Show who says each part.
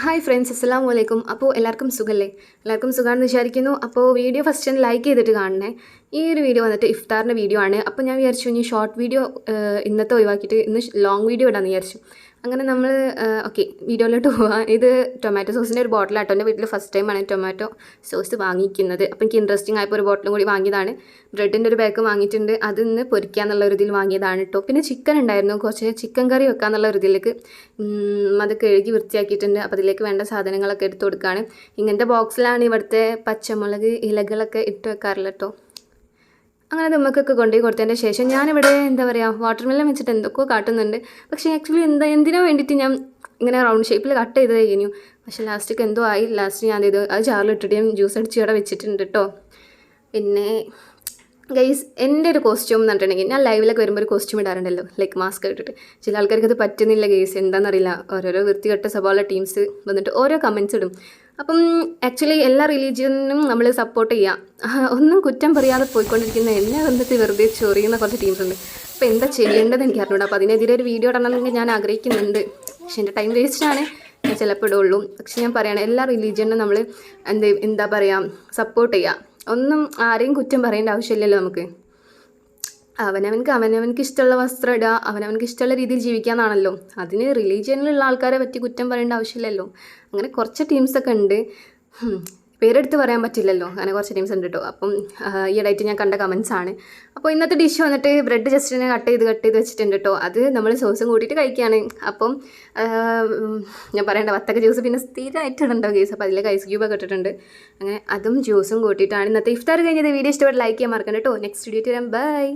Speaker 1: Hi friends അസ്സാം വലൈക്കും അപ്പോൾ എല്ലാവർക്കും സുഖമല്ലേ എല്ലാവർക്കും സുഖമാണെന്ന് വിചാരിക്കുന്നു. അപ്പോൾ വീഡിയോ ഫസ്റ്റ് ഒന്ന് ലൈക്ക് ചെയ്തിട്ട് കാണണേ. ഈ ഒരു വീഡിയോ വന്നിട്ട് ഇഫ്താറിന്റെ വീഡിയോ ആണ്. അപ്പോൾ ഞാൻ വിചാരിച്ചു ഇനി ഷോർട്ട് വീഡിയോ ഇന്നത്തെ ഒഴിവാക്കിയിട്ട് ഇന്ന് ലോങ് വീഡിയോ ഇടാമെന്ന് വിചാരിച്ചു. അങ്ങനെ നമ്മൾ ഓക്കെ വീഡിയോയിലോട്ട് പോവാം. ഇത് ടൊമാറ്റോ സോസിന്റെ ഒരു ബോട്ടിലാട്ടോ എന്റെ വീട്ടിൽ ഫസ്റ്റ് ടൈമാണ് ടൊമാറ്റോ സോസ് വാങ്ങിക്കുന്നത്. അപ്പോൾ എനിക്ക് ഇൻട്രസ്റ്റിംഗ് ആയപ്പോൾ ഒരു ബോട്ടിലും കൂടി വാങ്ങിയതാണ്. ബ്രെഡിന്റെ ഒരു ബാഗ് വാങ്ങിയിട്ടുണ്ട്. അത് ഇന്ന് പൊരിക്കാന്നുള്ള ഒരു ഇതിൽ വാങ്ങിയതാണ് കേട്ടോ പിന്നെ ചിക്കൻ ഉണ്ടായിരുന്നു. കുറച്ച് ചിക്കൻ കറി വെക്കാന്നുള്ള ഒരു ഇതിലേക്ക് അത് കഴുകി വൃത്തിയാക്കിയിട്ടുണ്ട്. അപ്പോൾ അതിലേക്ക് വേണ്ട സാധനങ്ങളൊക്കെ എടുത്ത് കൊടുക്കുകയാണ് ഇങ്ങനത്തെ ബോക്സിലാണ് ഇവിടുത്തെ പച്ചമുളക് ഇലകളൊക്കെ ഇട്ട് വെക്കാറില്ല കേട്ടോ അങ്ങനെ ഉമ്മക്കൊക്കെ കൊണ്ടുപോയി കൊടുത്തതിന്റെ ശേഷം ഞാനിവിടെ എന്താ പറയുക വാട്ടർ മെല്ലൻ വെച്ചിട്ട് എന്തൊക്കെയോ കാട്ടുന്നുണ്ട്. പക്ഷേ ആക്ച്വലി എന്താ എന്തിനു വേണ്ടിയിട്ട് ഞാൻ ഇങ്ങനെ റൗണ്ട് ഷേപ്പിൽ കട്ട് ചെയ്ത് കഴിഞ്ഞു പക്ഷേ ലാസ്റ്റിക്ക് എന്തോ ആയി. ലാസ്റ്റ് ഞാൻ ഇത് അത് ചാറിലിട്ടിട്ട് ഞാൻ ജ്യൂസ് അടിച്ച് ഇവിടെ വെച്ചിട്ടുണ്ട് കേട്ടോ പിന്നെ ഗൈസ് എന്റെ ഒരു കോസ്റ്റ്യൂം എന്ന് പറഞ്ഞിട്ടുണ്ടെങ്കിൽ ഞാൻ ലൈവിലൊക്കെ വരുമ്പോൾ ഒരു കോസ്റ്റ്യൂം ഇടാറുണ്ടല്ലോ ലൈക്ക് മാസ്ക് ഇട്ടിട്ട്. ചില ആൾക്കാർക്ക് അത് പറ്റുന്നില്ല ഗൈസ് എന്താണെന്നറിയില്ല ഓരോരോ വൃത്തികെട്ട സ്വഭാവമുള്ള ടീംസ് വന്നിട്ട് ഓരോ കമൻസ് ഇടും. അപ്പം ആക്ച്വലി എല്ലാ റിലീജിയനും നമ്മൾ സപ്പോർട്ട് ചെയ്യാം. ഒന്നും കുറ്റം പറയാതെ പോയിക്കൊണ്ടിരിക്കുന്ന എന്നെ വന്നിട്ട് വെറുതെ ചൊറിയുന്ന കുറച്ച് ടീംസ് ഉണ്ട്. അപ്പോൾ എന്താ ചെയ്യേണ്ടത് എനിക്ക് അറിഞ്ഞൂടാ. അപ്പോൾ അതിനെതിരെ ഒരു വീഡിയോ ഇടണമെന്ന് ഞാൻ ആഗ്രഹിക്കുന്നുണ്ട്. പക്ഷേ എന്റെ ടൈം വേസ്റ്റാണ് ഞാൻ ചിലപ്പോൾ ഇടുള്ളൂ. പക്ഷെ ഞാൻ പറയണം എല്ലാ റിലീജിയനും നമ്മൾ എന്ത് എന്താ പറയുക സപ്പോർട്ട് ചെയ്യുക ഒന്നും ആരെയും കുറ്റം പറയേണ്ട ആവശ്യമില്ലല്ലോ നമുക്ക്. അവനവൻക്ക് അവനവൻക്ക് ഇഷ്ടമുള്ള വസ്ത്രം ഇടുക അവനവൻക്ക് ഇഷ്ടമുള്ള രീതിയിൽ ജീവിക്കാന്നാണല്ലോ. അതിന് റിലീജിയനിലുള്ള ആൾക്കാരെ പറ്റി കുറ്റം പറയേണ്ട ആവശ്യമില്ലല്ലോ. അങ്ങനെ കുറച്ച് ടീംസൊക്കെ ഉണ്ട്. പേരെടുത്ത് പറയാൻ പറ്റില്ലല്ലോ. അങ്ങനെ കുറച്ച് ടീംസ് ഉണ്ട് കേട്ടോ അപ്പം ഈ ഈയിടെയായിട്ട് ഞാൻ കണ്ട കമൻസ് ആണ്. അപ്പോൾ ഇന്നത്തെ ഡിഷ് വന്നിട്ട് ബ്രെഡ് ജസ്റ്റ് കട്ട് ചെയ്ത് കട്ട് ചെയ്ത് വെച്ചിട്ടുണ്ട് കേട്ടോ അത് നമ്മൾ സോസും കൂട്ടിയിട്ട് കഴിക്കുകയാണ് അപ്പം ഞാൻ പറയേണ്ട വത്തക്ക ജ്യൂസ് പിന്നെ സ്ഥിരമായിട്ട് ഇടണ്ടോ കേസ് അപ്പോൾ അതിലേക്ക് ഐസ് ക്യൂബൊക്കെ ഇട്ടിട്ടുണ്ട്. അങ്ങനെ അതും ജ്യൂസും കൂട്ടിയിട്ടാണ് ഇന്നത്തെ ഇഫ്താർ കഴിഞ്ഞത്. വീഡിയോ ഇഷ്ടപ്പെട്ട് ലൈക്ക് ചെയ്യാൻ മറക്കണ്ട കേട്ടോ നെക്സ്റ്റ് വീഡിയോ തരാം ബൈ